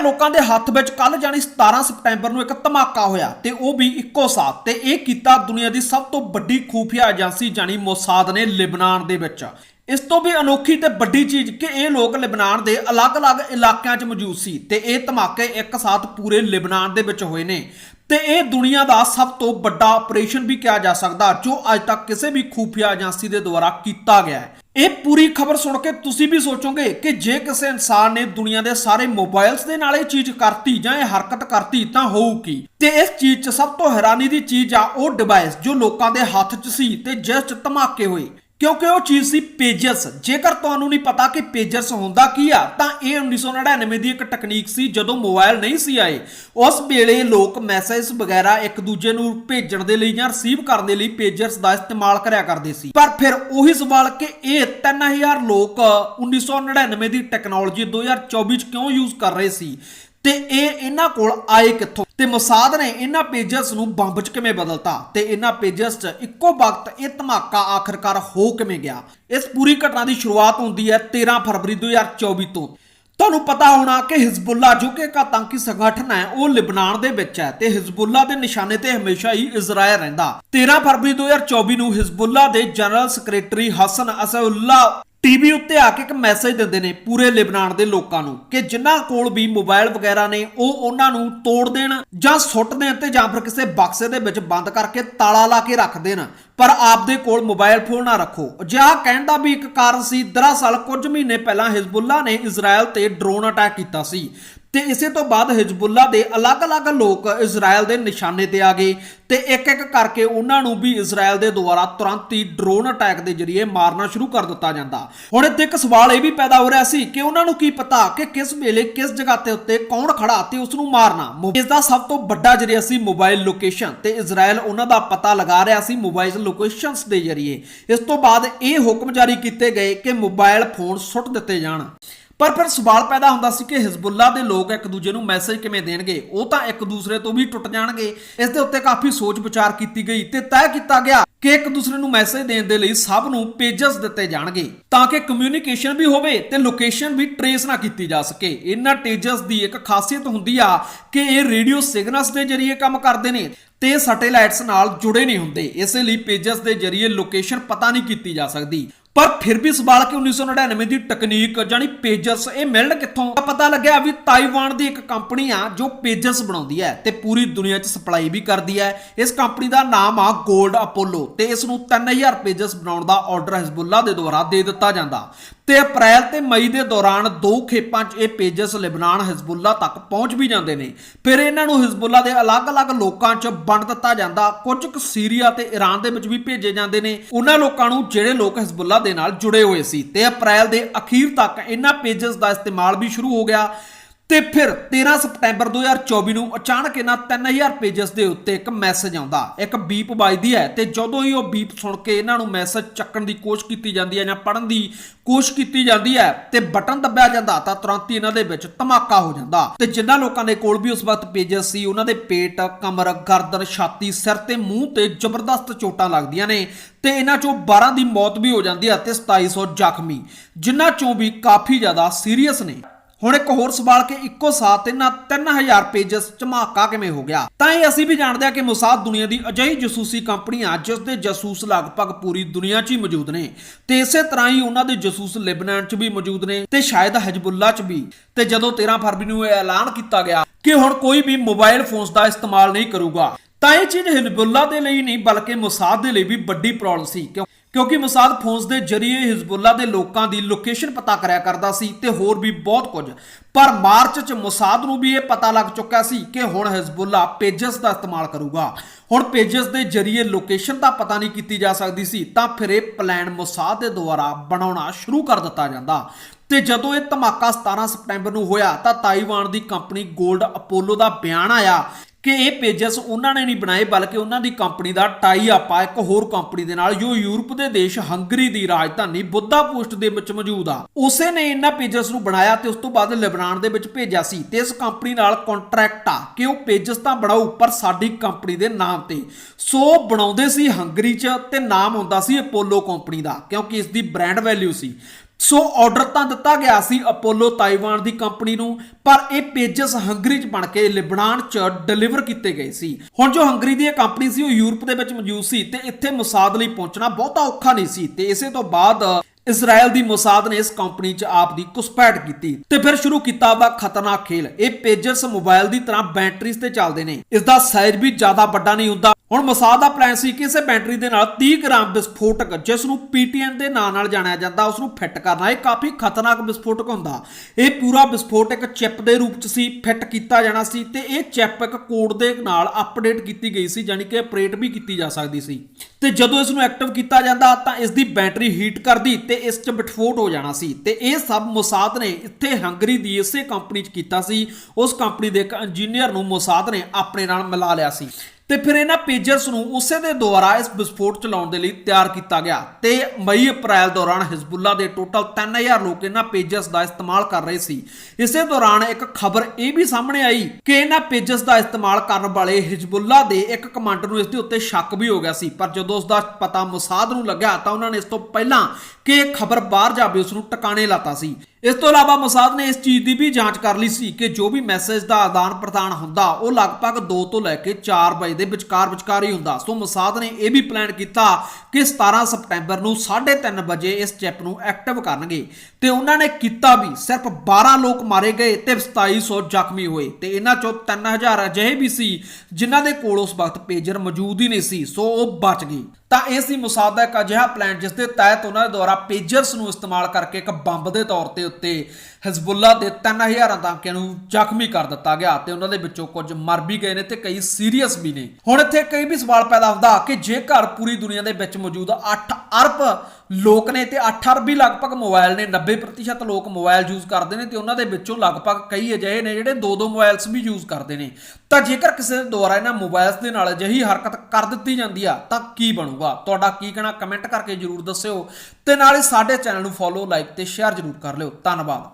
7000 ਲੋਕਾਂ ਦੇ ਹੱਥ ਵਿੱਚ ਕੱਲ ਜਾਨੀ 17 ਸਤੰਬਰ ਨੂੰ ਇੱਕ ਧਮਾਕਾ ਹੋਇਆ ਤੇ ਉਹ ਵੀ ਇੱਕੋ ਸਾਥ ਤੇ ਇਹ ਕੀਤਾ ਦੁਨੀਆ ਦੀ ਸਭ ਤੋਂ ਵੱਡੀ ਖੂਫੀਆ ਏਜੰਸੀ ਜਾਨੀ ਮੋਸਾਦ ਨੇ ਲਿਬਨਾਨ ਦੇ ਵਿੱਚ। ਇਸ ਤੋਂ ਵੀ ਅਨੋਖੀ ਤੇ ਵੱਡੀ ਚੀਜ਼ ਕਿ ਇਹ ਲੋਕ ਲਿਬਨਾਨ ਦੇ ਅਲੱਗ-ਅਲੱਗ ਇਲਾਕਿਆਂ 'ਚ ਮੌਜੂਦ ਸੀ ਤੇ ਇਹ ਧਮਾਕੇ ਇੱਕ ਸਾਥ ਪੂਰੇ ਲਿਬਨਾਨ ਦੇ ਵਿੱਚ ਹੋਏ ਨੇ। ਤੇ ਇਹ ਦੁਨੀਆ ਦਾ ਸਭ ਤੋਂ ਵੱਡਾ ਆਪਰੇਸ਼ਨ ਵੀ ਕਿਹਾ ਜਾ ਸਕਦਾ ਜੋ ਅੱਜ ਤੱਕ ਕਿਸੇ ਵੀ ਖੂਫੀਆ ਏਜੰਸੀ ਦੇ ਦੁਆਰਾ ਕੀਤਾ ਗਿਆ ਹੈ। ਇਹ ਪੂਰੀ ਖਬਰ ਸੁਣ ਕੇ ਤੁਸੀਂ ਵੀ ਸੋਚੋਗੇ ਕਿ ਜੇ ਕਿਸੇ ਇਨਸਾਨ ਨੇ ਦੁਨੀਆ ਦੇ ਸਾਰੇ ਮੋਬਾਈਲਸ ਦੇ ਨਾਲ ਇਹ ਚੀਜ਼ ਕਰਤੀ ਜਾਂ ਇਹ ਹਰਕਤ ਕਰਤੀ ਤਾਂ ਹੋਊ ਕੀ? ਤੇ ਇਸ ਚੀਜ਼ 'ਚ ਸਭ ਤੋਂ ਹੈਰਾਨੀ ਦੀ ਚੀਜ਼ ਆ ਉਹ ਡਿਵਾਈਸ ਜੋ ਲੋਕਾਂ ਦੇ ਹੱਥ 'ਚ ਸੀ ਤੇ ਜਿਸ 'ਚ ਧਮਾਕੇ ਹੋਏ। ਕਿਉਂਕਿ ਉਹ ਚੀਜ਼ ਸੀ ਪੇਜਸ ਜੇਕਰ ਤੁਹਾਨੂੰ ਨਹੀਂ ਪਤਾ ਕਿ ਪੇਜਰਸ ਹੁੰਦਾ ਕੀ ਆ, ਤਾਂ ਇਹ 1999 ਦੀ ਇੱਕ ਟੈਕਨੀਕ ਸੀ ਜਦੋਂ ਮੋਬਾਈਲ ਨਹੀਂ ਸੀ ਆਏ। ਉਸ ਵੇਲੇ ਲੋਕ ਮੈਸੇਜ ਵਗੈਰਾ ਇੱਕ ਦੂਜੇ ਨੂੰ ਭੇਜਣ ਦੇ ਲਈ ਜਾਂ ਰਿਸੀਵ ਕਰਨ ਦੇ ਲਈ ਪੇਜਰਸ ਦਾ ਇਸਤੇਮਾਲ ਕਰਿਆ ਕਰਦੇ ਸੀ। ਪਰ ਫਿਰ ਉਹੀ ਸਵਾਲ ਕਿ ਇਹ 3000 ਲੋਕ 1999 ਦੀ ਟੈਕਨੋਲੋਜੀ 2024 ਚ ਕਿਉਂ ਯੂਜ਼ ਕਰ ਰਹੇ ਸੀ? ਤੇ ਇਹ ਇਹਨਾਂ ਕੋਲ ਆਏ ਕਿੱਥੋਂ? ਤੇ ਮੋਸਾਦ ਨੇ ਇਹਨਾਂ ਪੇਜਰਸ ਨੂੰ ਬੰਬ 'ਚ ਕਿਵੇਂ ਬਦਲਤਾ? ਤੇ ਇਹਨਾਂ ਪੇਜਰਸ 'ਚ ਇੱਕੋ ਵਕਤ ਇਹ ਧਮਾਕਾ ਆਖਰਕਾਰ ਹੋ ਕਿਵੇਂ ਗਿਆ? ਇਸ ਪੂਰੀ ਘਟਨਾ ਦੀ ਸ਼ੁਰੂਆਤ ਹੁੰਦੀ ਹੈ 13 ਫਰਵਰੀ 2024 ਤੋਂ। ਤੁਹਾਨੂੰ ਪਤਾ ਹੋਣਾ ਕਿ ਹਿਜ਼ਬੁੱਲਾ ਜੋ ਕਿ ਇੱਕ ਆਤੰਕੀ ਸੰਗਠਨ ਹੈ, ਉਹ ਲਿਬਨਾਨ ਦੇ ਵਿੱਚ ਹੈ ਤੇ ਹਿਜ਼ਬੁੱਲਾ ਦੇ ਨਿਸ਼ਾਨੇ ਤੇ ਹਮੇਸ਼ਾ ਹੀ ਇਜ਼ਰਾਈਲ ਰਹਿੰਦਾ। 13 ਫਰਵਰੀ 2024 ਨੂੰ ਹਿਜ਼ਬੁੱਲਾ ਦੇ ਜਨਰਲ ਸੈਕਟਰੀ ਹਸਨ ਅਸਉੱਲਾ ਟੀਵੀ ਉੱਤੇ ਆ ਕੇ ਇੱਕ ਮੈਸੇਜ ਦਿੰਦੇ ਨੇ ਪੂਰੇ ਲਿਬਨਾਨ ਦੇ ਲੋਕਾਂ ਨੂੰ ਕਿ ਜਿਨ੍ਹਾਂ ਕੋਲ ਵੀ ਮੋਬਾਈਲ ਵਗੈਰਾ ਨੇ, ਉਹ ਉਹਨਾਂ ਨੂੰ ਤੋੜ ਦੇਣ ਜਾਂ ਸੁੱਟ ਦੇਣ ਤੇ ਜਾਂ ਫਿਰ ਕਿਸੇ ਬਕਸੇ ਦੇ ਵਿੱਚ ਬੰਦ ਕਰਕੇ ਤਾਲਾ ਲਾ ਕੇ ਰੱਖ ਦੇਣ। ਪਰ ਆਪਦੇ ਕੋਲ ਮੋਬਾਈਲ ਫੋਨ ਨਾ ਰੱਖੋ। ਅਜਿਹਾ ਕਹਿਣ ਦਾ ਵੀ ਇੱਕ ਕਾਰਨ ਸੀ। ਦਰਅਸਲ ਕੁਝ ਮਹੀਨੇ ਪਹਿਲਾਂ ਹਿਜ਼ਬੁੱਲਾ ਨੇ ਇਜ਼ਰਾਈਲ ਤੇ ਡਰੋਨ ਅਟੈਕ ਕੀਤਾ ਸੀ। ਤੇ ਇਸੇ ਤੋਂ ਬਾਅਦ ਹਿਜ਼ਬੁੱਲਾ ਦੇ ਅਲੱਗ-ਅਲੱਗ ਲੋਕ ਇਜ਼ਰਾਈਲ ਦੇ ਨਿਸ਼ਾਨੇ ਤੇ ਆ ਗਏ ਤੇ ਇੱਕ-ਇੱਕ ਕਰਕੇ ਉਹਨਾਂ ਨੂੰ ਵੀ ਇਜ਼ਰਾਈਲ ਦੇ ਦੁਆਰਾ ਤੁਰੰਤ ਹੀ ਡਰੋਨ ਅਟੈਕ ਦੇ ਜ਼ਰੀਏ ਮਾਰਨਾ ਸ਼ੁਰੂ ਕਰ ਦਿੱਤਾ ਜਾਂਦਾ। ਹੁਣ ਇੱਥੇ ਇੱਕ ਸਵਾਲ ਇਹ ਵੀ ਪੈਦਾ ਹੋ ਰਿਹਾ ਸੀ ਕਿ ਉਹਨਾਂ ਨੂੰ ਕੀ ਪਤਾ ਕਿ ਕਿਸ ਵੇਲੇ ਕਿਸ ਜਗ੍ਹਾ ਤੇ ਉੱਤੇ ਕੌਣ ਖੜਾ ਤੇ ਉਸ ਨੂੰ ਮਾਰਨਾ। ਮੋ- ਇਸ ਦਾ ਸਭ ਤੋਂ ਵੱਡਾ ਜ਼ਰੀਆ ਸੀ ਮੋਬਾਈਲ ਲੋਕੇਸ਼ਨ ਤੇ ਇਜ਼ਰਾਈਲ ਉਹਨਾਂ ਦਾ ਪਤਾ ਲਗਾ ਰਿਹਾ ਸੀ ਮੋਬਾਈਲ ਲੋਕੇਸ਼ਨਸ ਦੇ ਜ਼ਰੀਏ। ਇਸ ਤੋਂ ਬਾਅਦ ਇਹ ਹੁਕਮ ਜਾਰੀ ਕੀਤੇ ਗਏ ਕਿ ਮੋਬਾਈਲ ਫੋਨ ਸੁੱਟ ਦਿੱਤੇ ਜਾਣ। ਪਰ ਫਿਰ ਸਵਾਲ ਪੈਦਾ ਹੁੰਦਾ ਸੀ ਕਿ ਹਿਜ਼ਬੁੱਲਾ ਦੇ ਲੋਕ ਇੱਕ ਦੂਜੇ ਨੂੰ ਮੈਸੇਜ ਕਿਵੇਂ ਦੇਣਗੇ? ਉਹ ਤਾਂ ਇੱਕ ਦੂਸਰੇ ਤੋਂ ਵੀ ਟੁੱਟ ਜਾਣਗੇ। ਇਸ ਦੇ ਉੱਤੇ ਕਾਫੀ ਸੋਚ ਵਿਚਾਰ ਕੀਤੀ ਗਈ ਤੇ ਤੈਅ ਕੀਤਾ ਗਿਆ ਕਿ ਇੱਕ ਦੂਸਰੇ ਨੂੰ ਮੈਸੇਜ ਦੇਣ ਦੇ ਲਈ ਸਭ ਨੂੰ ਪੇਜਸ ਦਿੱਤੇ ਜਾਣਗੇ ਤਾਂ ਕਿ ਕਮਿਊਨੀਕੇਸ਼ਨ ਵੀ ਹੋਵੇ ਤੇ ਲੋਕੇਸ਼ਨ ਵੀ ਟਰੇਸ ਨਾ ਕੀਤੀ ਜਾ ਸਕੇ। ਇਹਨਾਂ ਟੇਜਸ ਦੀ ਇੱਕ ਖਾਸੀਅਤ ਹੁੰਦੀ ਆ ਕਿ ਇਹ ਰੇਡੀਓ ਸਿਗਨਲਸ ਦੇ ਜ਼ਰੀਏ ਕੰਮ ਕਰਦੇ ਨੇ ਤੇ ਸੈਟੇਲਾਈਟਸ ਨਾਲ ਜੁੜੇ ਨਹੀਂ ਹੁੰਦੇ। ਇਸੇ ਲਈ ਪੇਜਸ ਦੇ ਜ਼ਰੀਏ ਲੋਕੇਸ਼ਨ ਪਤਾ ਨਹੀਂ ਕੀਤੀ ਜਾ ਸਕਦੀ। ਪਰ ਫਿਰ ਵੀ ਸਵਾਲ ਕਿ 1999 ਦੀ ਤਕਨੀਕ ਜਾਨੀ ਪੇਜਸ, ਇਹ ਮਿਲਣ ਕਿੱਥੋਂ? ਪਤਾ ਲੱਗਿਆ ਵੀ ਤਾਈਵਾਨ ਦੀ ਇੱਕ ਕੰਪਨੀ ਆ ਜੋ ਪੇਜਸ ਬਣਾਉਂਦੀ ਹੈ ਤੇ ਪੂਰੀ ਦੁਨੀਆ 'ਚ ਸਪਲਾਈ ਵੀ ਕਰਦੀ ਹੈ। ਇਸ ਕੰਪਨੀ ਦਾ ਨਾਮ ਆ 골ਡ ਅਪੋਲੋ ਤੇ ਇਸ ਨੂੰ 3000 ਪੇਜਸ ਬਣਾਉਣ ਦਾ ਆਰਡਰ ਹਿਜ਼ਬੁੱਲਾ ਦੇ ਦੁਆਰਾ ਦੇ ਦਿੱਤਾ ਜਾਂਦਾ। ਤੇ ਅਪ੍ਰੈਲ ਤੇ ਮਈ ਦੇ ਦੌਰਾਨ ਦੋ ਖੇਪਾਂ 'ਚ ਇਹ ਪੇਜਸ ਲਿਬਨਾਨ ਹਿਜ਼ਬੁੱਲਾ ਤੱਕ ਪਹੁੰਚ ਵੀ ਜਾਂਦੇ ਨੇ। ਫਿਰ ਇਹਨਾਂ ਨੂੰ ਹਿਜ਼ਬੁੱਲਾ ਦੇ ਅਲੱਗ-ਅਲੱਗ ਲੋਕਾਂ 'ਚ ਵੰਡ ਦਿੱਤਾ ਜਾਂਦਾ। ਕੁਝ ਕੁ ਸੀਰੀਆ ਤੇ ਈਰਾਨ ਦੇ ਵਿੱਚ ਵੀ ਭੇਜੇ ਜਾਂਦੇ ਨੇ। ਉਹਨਾਂ ਲੋਕਾਂ ਨੂੰ ਜਿਹੜੇ ਲੋਕ ਹਿਜ਼ਬੁੱਲਾ ਦੇ ਨਾਲ ਜੁੜੇ ਹੋਏ ਸੀ। ਤੇ ਅਪ੍ਰੈਲ ਦੇ ਅਖੀਰ ਤੱਕ ਇਹਨਾਂ ਪੇਜਸ ਦਾ ਇਸਤੇਮਾਲ ਵੀ ਸ਼ੁਰੂ ਹੋ ਗਿਆ। ਤੇ ਫਿਰ 13 ਸਤੰਬਰ 2024 ਨੂੰ ਅਚਾਨਕ ਇਹਨਾਂ 3000 ਪੇਜਸ ਦੇ ਉੱਤੇ ਇੱਕ ਮੈਸੇਜ ਆਉਂਦਾ। ਇੱਕ ਬੀਪ ਵੱਜਦੀ ਹੈ ਤੇ ਜਦੋਂ ਹੀ ਉਹ ਬੀਪ ਸੁਣ ਕੇ ਇਹਨਾਂ ਨੂੰ ਮੈਸੇਜ ਚੱਕਣ ਦੀ ਕੋਸ਼ਿਸ਼ ਕੀਤੀ ਜਾਂਦੀ ਹੈ ਜਾਂ ਪੜਨ ਦੀ ਕੋਸ਼ਿਸ਼ ਕੀਤੀ ਜਾਂਦੀ ਹੈ ਤੇ ਬਟਨ ਦੱਬਿਆ ਜਾਂਦਾ ਤਾਂ ਤੁਰੰਤ ਹੀ ਇਹਨਾਂ ਦੇ ਵਿੱਚ ਧਮਾਕਾ ਹੋ ਜਾਂਦਾ। ਤੇ ਜਿਨ੍ਹਾਂ ਲੋਕਾਂ ਦੇ ਕੋਲ ਵੀ ਉਸ ਵਕਤ ਪੇਜਸ ਸੀ, ਉਹਨਾਂ ਦੇ ਪੇਟ, ਕਮਰ, ਗਰਦਨ, ਛਾਤੀ, ਸਿਰ ਤੇ ਮੂੰਹ ਤੇ ਜ਼ਬਰਦਸਤ ਚੋਟਾਂ ਲੱਗਦੀਆਂ ਨੇ ਤੇ ਇਹਨਾਂ ਚੋਂ 12 ਦੀ ਮੌਤ ਵੀ ਹੋ ਜਾਂਦੀ ਹੈ ਤੇ 2700 ਜ਼ਖਮੀ ਜਿਨ੍ਹਾਂ ਚੋਂ ਵੀ ਕਾਫੀ ਜ਼ਿਆਦਾ ਸੀਰੀਅਸ ਨੇ। ਹੁਣ ਇੱਕ ਹੋਰ ਸਵਾਲ ਕਿ ਇੱਕੋ ਸਾਥ ਇਹਨਾਂ 3000 ਪੇਜਸ ਧਮਾਕਾ ਕਿਵੇਂ ਹੋ ਗਿਆ? ਤਾਂ ਇਹ ਅਸੀਂ ਵੀ ਜਾਣਦੇ ਹਾਂ ਕਿ ਮੋਸਾਦ ਦੁਨੀਆ ਦੀ ਅਜਿਹੀ ਜਸੂਸੀ ਕੰਪਨੀ ਆ ਜਿਸ ਦੇ ਜਾਸੂਸ ਲਗਭਗ ਪੂਰੀ ਦੁਨੀਆ 'ਚ ਹੀ ਮੌਜੂਦ ਨੇ ਤੇ ਇਸੇ ਤਰ੍ਹਾਂ ਹੀ ਉਹਨਾਂ ਦੇ ਜਾਸੂਸ ਲਿਬਨਾਨ 'ਚ ਵੀ ਮੌਜੂਦ ਨੇ ਤੇ ਸ਼ਾਇਦ ਹਜਬੁੱਲਾ 'ਚ ਵੀ ਤੇ ਜਦੋਂ 13 ਫਰਵਰੀ ਨੂੰ ਇਹ ਐਲਾਨ ਕੀਤਾ ਗਿਆ ਕਿ ਹੁਣ ਕੋਈ ਵੀ ਮੋਬਾਈਲ ਫੋਨਸ ਦਾ ਇਸਤੇਮਾਲ ਨਹੀਂ ਕਰੂਗਾ, ਤਾਂ ਇਹ ਚੀਜ਼ ਹਿਜ਼ਬੁੱਲਾ ਦੇ ਲਈ ਨਹੀਂ, ਬਲਕਿ ਮੋਸਾਦ ਦੇ ਲਈ ਵੀ ਵੱਡੀ ਪ੍ਰੋਬਲਮ ਸੀ। ਕਿਉਂ? ਕਿਉਂਕਿ ਮੋਸਾਦ ਫੋਨਸ ਦੇ ਜ਼ਰੀਏ ਹਿਜ਼ਬੁੱਲਾ ਦੇ ਲੋਕਾਂ ਦੀ ਲੋਕੇਸ਼ਨ ਪਤਾ ਕਰਿਆ ਕਰਦਾ ਸੀ ਤੇ ਹੋਰ ਵੀ ਬਹੁਤ ਕੁਝ। ਪਰ ਮਾਰਚ 'ਚ ਮੋਸਾਦ ਨੂੰ ਵੀ ਇਹ ਪਤਾ ਲੱਗ ਚੁੱਕਿਆ ਸੀ ਕਿ ਹੁਣ ਹਿਜ਼ਬੁੱਲਾ ਪੇਜਸ ਦਾ ਇਸਤੇਮਾਲ ਕਰੂਗਾ। ਹੁਣ ਪੇਜਸ ਦੇ ਜ਼ਰੀਏ ਲੋਕੇਸ਼ਨ ਦਾ ਪਤਾ ਨਹੀਂ ਕੀਤੀ ਜਾ ਸਕਦੀ ਸੀ, ਤਾਂ ਫਿਰ ਇਹ ਪਲਾਨ ਮੋਸਾਦ ਦੇ ਦੁਆਰਾ ਬਣਾਉਣਾ ਸ਼ੁਰੂ ਕਰ ਦਿੱਤਾ ਜਾਂਦਾ। ਤੇ ਜਦੋਂ ਇਹ ਧਮਾਕਾ 17 ਸਪਟੈਂਬਰ ਨੂੰ ਹੋਇਆ ਤਾਂ ਤਾਈਵਾਨ ਦੀ ਕੰਪਨੀ 골ਡ ਅਪੋਲੋ ਦਾ ਬਿਆਨ ਆਇਆ ਕਿ ਇਹ ਪੇਜਸ ਉਹਨਾਂ ਨੇ ਨਹੀਂ ਬਣਾਏ, ਬਲਕਿ ਉਹਨਾਂ ਦੀ ਕੰਪਨੀ ਦਾ ਟਾਈ ਅਪ ਆ, ਇੱਕ ਹੋਰ ਕੰਪਨੀ ਦੇ ਨਾਲ, ਜੋ ਯੂਰਪ ਦੇ ਦੇਸ਼ ਹੰਗਰੀ ਦੀ ਰਾਜਧਾਨੀ ਬੁੱਧਾਪੋਸਟ ਦੇ ਵਿੱਚ ਮੌਜੂਦ ਆ। ਉਸੇ ਨੇ ਇਹਨਾਂ ਪੇਜਸ ਨੂੰ ਬਣਾਇਆ ਤੇ ਉਸ ਤੋਂ ਬਾਅਦ ਲੈਬਨਾਨ ਦੇ ਵਿੱਚ ਭੇਜਿਆ ਸੀ ਤੇ ਇਸ ਕੰਪਨੀ ਨਾਲ ਕੰਟਰੈਕਟ ਆ ਕਿ ਉਹ ਪੇਜਸ ਤਾਂ ਬਣਾਓ ਉੱਪਰ ਸਾਡੀ ਕੰਪਨੀ ਦੇ ਨਾਮ ਤੇ। ਸੋ ਬਣਾਉਂਦੇ ਸੀ ਹੰਗਰੀ 'ਚ ਤੇ ਨਾਮ ਹੁੰਦਾ ਸੀ ਅਪੋਲੋ ਕੰਪਨੀ ਦਾ, ਕਿਉਂਕਿ ਇਸ ਦੀ ਬ੍ਰਾਂਡ ਵੈਲਿਊ ਸੀ। ਸੋ ਆਰਡਰ ਤਾਂ ਦਿੱਤਾ ਗਿਆ ਸੀ ਅਪੋਲੋ ਤਾਈਵਾਨ ਦੀ ਕੰਪਨੀ ਨੂੰ, ਪਰ ਇਹ ਪੇਜਸ ਹੰਗਰੀ 'ਚ ਬਣ ਕੇ ਲਿਬਨਾਨ 'ਚ ਡਿਲੀਵਰ ਕੀਤੇ ਗਏ ਸੀ। ਹੁਣ ਜੋ ਹੰਗਰੀ ਦੀ ਇਹ ਕੰਪਨੀ ਸੀ, ਉਹ ਯੂਰਪ ਦੇ ਵਿੱਚ ਮੌਜੂਦ ਸੀ ਤੇ ਇੱਥੇ ਮੁਸਾਦ ਲਈ ਪਹੁੰਚਣਾ ਬਹੁਤਾ ਔਖਾ ਨਹੀਂ ਸੀ ਤੇ ਇਸੇ ਤੋਂ ਬਾਅਦ ਇਜ਼ਰਾਈਲ ਦੀ ਮੁਸਾਦ ਨੇ ਇਸ ਕੰਪਨੀ 'ਚ ਆਪ ਦੀ ਘੁਸਪੈਠ ਕੀਤੀ ਤੇ ਫਿਰ ਸ਼ੁਰੂ ਕੀਤਾ ਆਪਦਾ ਖਤਰਨਾਕ ਖੇਲ। ਇਹ ਪੇਜਰਸ ਮੋਬਾਈਲ ਦੀ ਤਰ੍ਹਾਂ ਬੈਟਰੀਜ਼ ਤੇ ਚੱਲਦੇ ਨੇ। ਇਸ ਦਾ ਸਾਈਜ਼ ਵੀ ਜ਼ਿਆਦਾ ਵੱਡਾ ਨਹੀਂ ਹੁੰਦਾ। ਹੁਣ ਮੁਸਾਦ ਦਾ ਪਲਾਨ ਸੀ ਕਿ ਇਸੇ ਬੈਟਰੀ ਦੇ ਨਾਲ 30 ਗ੍ਰਾਮ ਵਿਸਫੋਟਕ, ਜਿਸ ਨੂੰ PTN ਦੇ ਨਾਂ ਨਾਲ ਜਾਣਿਆ ਜਾਂਦਾ ਉਸ ਨੂੰ ਫਿੱਟ ਕਰਨਾ। ਇਹ ਕਾਫੀ ਖਤਰਨਾਕ ਵਿਸਫੋਟਕ ਹੁੰਦਾ। ਇਹ ਪੂਰਾ ਵਿਸਫੋਟਕ ਚਿਪ ਦੇ ਰੂਪ 'ਚ ਸੀ, ਫਿੱਟ ਕੀਤਾ ਜਾਣਾ ਸੀ ਤੇ ਇਹ ਚਿਪ ਇੱਕ ਕੋਡ ਦੇ ਨਾਲ ਅਪਡੇਟ ਕੀਤੀ ਗਈ ਸੀ ਯਾਨੀ ਕਿ ਆਪਰੇਟ ਵੀ ਕੀਤੀ ਜਾ ਸਕਦੀ ਸੀ। ਤੇ ਜਦੋਂ ਇਸ ਨੂੰ ਐਕਟਿਵ ਕੀਤਾ ਜਾਂਦਾ ਤਾਂ ਇਸ ਦੀ ਬੈਟਰੀ ਹੀਟ ਕਰਦੀ ਤੇ ਇਸ 'ਚ ਵਿਸਫੋਟ ਹੋ ਜਾਣਾ ਸੀ। ਤੇ ਇਹ ਸਭ ਮੁਸਾਦ ਨੇ ਇੱਥੇ ਹੰਗਰੀ ਦੀ ਇਸੇ ਕੰਪਨੀ 'ਚ ਕੀਤਾ ਸੀ। ਉਸ ਕੰਪਨੀ ਦੇ ਇੱਕ ਇੰਜੀਨੀਅਰ ਨੂੰ ਮੁਸਾਦ ਨੇ ਆਪਣੇ ਨਾਲ ਮਿਲਾ ਲਿਆ ਸੀ। ਤੇ ਫਿਰ ਇਹਨਾਂ ਪੇਜਰਸ ਨੂੰ ਉਸੇ ਦੇ ਦੁਆਰਾ ਇਸ ਵਿਸਫੋਟ ਚਲਾਉਣ ਦੇ ਲਈ ਤਿਆਰ ਕੀਤਾ ਗਿਆ। ਤੇ ਮਈ ਅਪ੍ਰੈਲ ਦੌਰਾਨ ਹਿਜ਼ਬੁੱਲਾ ਦੇ ਟੋਟਲ 3000 ਲੋਕ ਇਹਨਾਂ ਪੇਜਰਸ ਦਾ ਇਸਤੇਮਾਲ ਕਰ ਰਹੇ ਸੀ। ਇਸੇ ਦੌਰਾਨ ਇੱਕ ਖਬਰ ਇਹ ਵੀ ਸਾਹਮਣੇ ਆਈ ਕਿ ਇਹਨਾਂ ਪੇਜਰਸ ਦਾ ਇਸਤੇਮਾਲ ਕਰਨ ਵਾਲੇ ਹਿਜ਼ਬੁੱਲਾ ਦੇ ਇੱਕ ਕਮਾਂਡਰ ਨੂੰ ਇਸ ਦੇ ਉੱਤੇ ਸ਼ੱਕ ਵੀ ਹੋ ਗਿਆ ਸੀ। ਪਰ ਜਦੋਂ ਉਸ ਦਾ ਪਤਾ ਮੁਸਾਦ ਨੂੰ ਲੱਗਿਆ ਤਾਂ ਉਹਨਾਂ ਨੇ ਇਸ ਤੋਂ ਪਹਿਲਾਂ ਕਿ ਖਬਰ ਬਾਹਰ ਜਾਵੇ ਉਸ ਨੂੰ ਟਿਕਾਣੇ ਲਾਤਾ ਸੀ। ਇਸ ਤੋਂ ਇਲਾਵਾ ਮਸਾਦ ਨੇ ਇਸ ਚੀਜ਼ ਦੀ ਵੀ ਜਾਂਚ ਕਰ ਲਈ ਸੀ ਕਿ ਜੋ ਵੀ ਮੈਸੇਜ ਦਾ ਆਦਾਨ ਪ੍ਰਦਾਨ ਹੁੰਦਾ, ਉਹ ਲਗਭਗ 2 ਤੋਂ ਲੈ ਕੇ 4 ਵਜੇ ਦੇ ਵਿਚਕਾਰ ਵਿਚਕਾਰ ਹੀ ਹੁੰਦਾ। ਸੋ ਮਸਾਦ ਨੇ ਇਹ ਵੀ ਪਲਾਨ ਕੀਤਾ ਕਿ 17 ਸਪਟੈਂਬਰ ਨੂੰ 3:30 ਵਜੇ ਇਸ ਚਿਪ ਨੂੰ ਐਕਟਿਵ ਕਰਨਗੇ ਤੇ ਉਹਨਾਂ ਨੇ ਕੀਤਾ ਵੀ ਸਿਰਫ 12 ਲੋਕ ਮਾਰੇ ਗਏ ਤੇ 2700 ਜ਼ਖਮੀ ਹੋਏ ਤੇ ਇਹਨਾਂ ਚੋਂ 3000 ਅਜਿਹੇ ਵੀ ਸੀ ਜਿਨ੍ਹਾਂ ਦੇ ਕੋਲ ਉਸ ਵਕਤ ਪੇਜਰ ਮੌਜੂਦ ਹੀ ਨਹੀਂ ਸੀ, ਸੋ ਉਹ ਬਚ ਗਏ। ਤਾਂ ਇਹ ਸੀ ਮੁਸਾਦ ਇੱਕ ਅਜਿਹਾ ਪਲਾਨ ਜਿਸ ਦੇ ਤਹਿਤ ਉਹਨਾਂ ਦੇ ਦੁਆਰਾ ਪੇਜਰਸ ਨੂੰ ਇਸਤੇਮਾਲ ਕਰਕੇ ਇੱਕ ਬੰਬ ਦੇ ਤੌਰ ਤੇ ਉੱਤੇ ਹਿਜ਼ਬੁੱਲਾ ਦੇ 3000 ਆਤੰਕੀਆਂ ਨੂੰ ਜ਼ਖਮੀ ਕਰ ਦਿੱਤਾ ਗਿਆ ਤੇ ਉਹਨਾਂ ਦੇ ਵਿੱਚੋਂ ਕੁਝ ਮਰ ਵੀ ਗਏ ਨੇ ਤੇ ਕਈ ਸੀਰੀਅਸ ਵੀ ਨੇ। ਹੁਣ ਇੱਥੇ ਕਈ ਵੀ ਸਵਾਲ ਪੈਦਾ ਹੁੰਦਾ ਕਿ ਜੇਕਰ ਪੂਰੀ ਦੁਨੀਆ ਦੇ ਵਿੱਚ ਮੌਜੂਦ 8 ਅਰਬ ਲੋਕ ਨੇ ਤੇ 8 ਅਰਬੀ ਲਗਭਗ ਮੋਬਾਈਲ ਨੇ 90% ਲੋਕ ਮੋਬਾਈਲ ਯੂਜ਼ ਕਰਦੇ ਨੇ ਤੇ ਉਹਨਾਂ ਦੇ ਵਿੱਚੋਂ ਲਗਭਗ ਕਈ ਅਜਿਹੇ ਨੇ ਜਿਹੜੇ ਦੋ ਦੋ ਮੋਬਾਈਲਸ ਵੀ ਯੂਜ਼ ਕਰਦੇ ਨੇ। ਤਾਂ ਜੇਕਰ ਕਿਸੇ ਦੇ ਦੁਆਰਾ ਇਹਨਾਂ ਮੋਬਾਈਲਸ ਦੇ ਨਾਲ ਅਜਿਹੀ ਹਰਕਤ ਕਰ ਦਿੱਤੀ ਜਾਂਦੀ ਆ, ਤਾਂ ਕੀ ਬਣੂਗਾ? ਤੁਹਾਡਾ ਕੀ ਕਹਿਣਾ ਕਮੈਂਟ ਕਰਕੇ ਜਰੂਰ ਦੱਸਿਓ ਤੇ ਨਾਲੇ ਸਾਡੇ ਚੈਨਲ ਨੂੰ ਫੋਲੋ ਲਾਈਕ ਤੇ ਸ਼ੇਅਰ ਜਰੂਰ ਕਰ ਲਿਓ। ਧੰਨਵਾਦ।